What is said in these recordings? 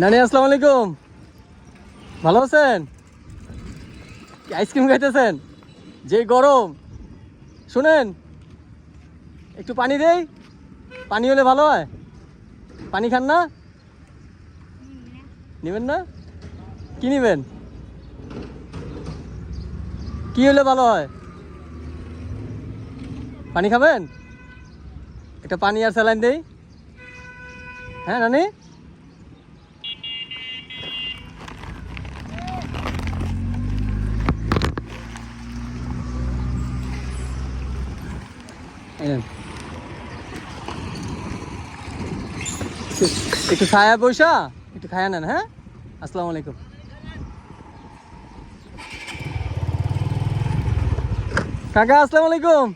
নানি, আসসালামু আলাইকুম। ভালো আছেন? আইসক্রিম খাইতেছেন? যে গরম। শুনেন, একটু পানি দেই। পানি হলে ভালো হয়। পানি খান না? নেবেন না? কি নেবেন? কি হলে ভালো হয়? পানি খাবেন? একটা পানি আর স্যালাইন দেই। হ্যাঁ নানি? একটু- ছায়া বৈশা, একটু খায়া নেন হ্যাঁ? আসসালামু আলাইকুম। কাকা, আসসালামু আলাইকুম।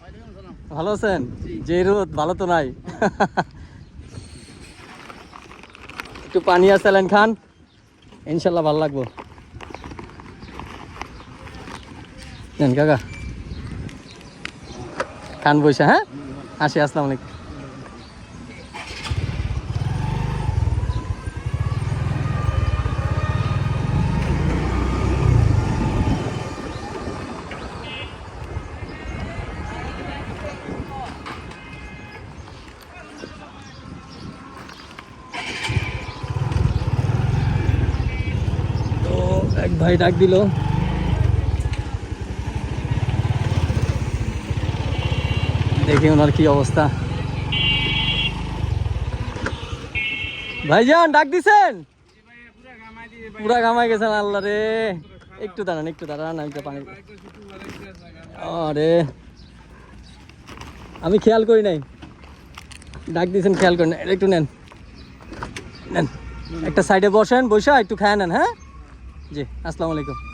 ভালো আছেন? যে রোদ, ভালো তো নাই। একটু পানি আর স্যালাইন খান। ইনশাল্লাহ ভালো লাগবো। নেন, কাকা। খান বৈশা হ্যাঁ? আসি আসসালামু আলাইকুম। এক ভাই ডাক দিল দেখি ওনার কি অবস্থা। ভাইজান, ডাক দিছেন? পুরা ঘামাই গেছেন, আল্লাহ রে। একটু দাঁড়ান একটু দাঁড়ান, আমি পানি আরে। আমি খেয়াল করি নাই। ডাক দিয়েছেন খেয়াল করি এটা একটু নেন। নেন। একটা সাইডে বসেন বসে একটু খায় নেন হ্যাঁ? জি, আসসালামু আলাইকুম।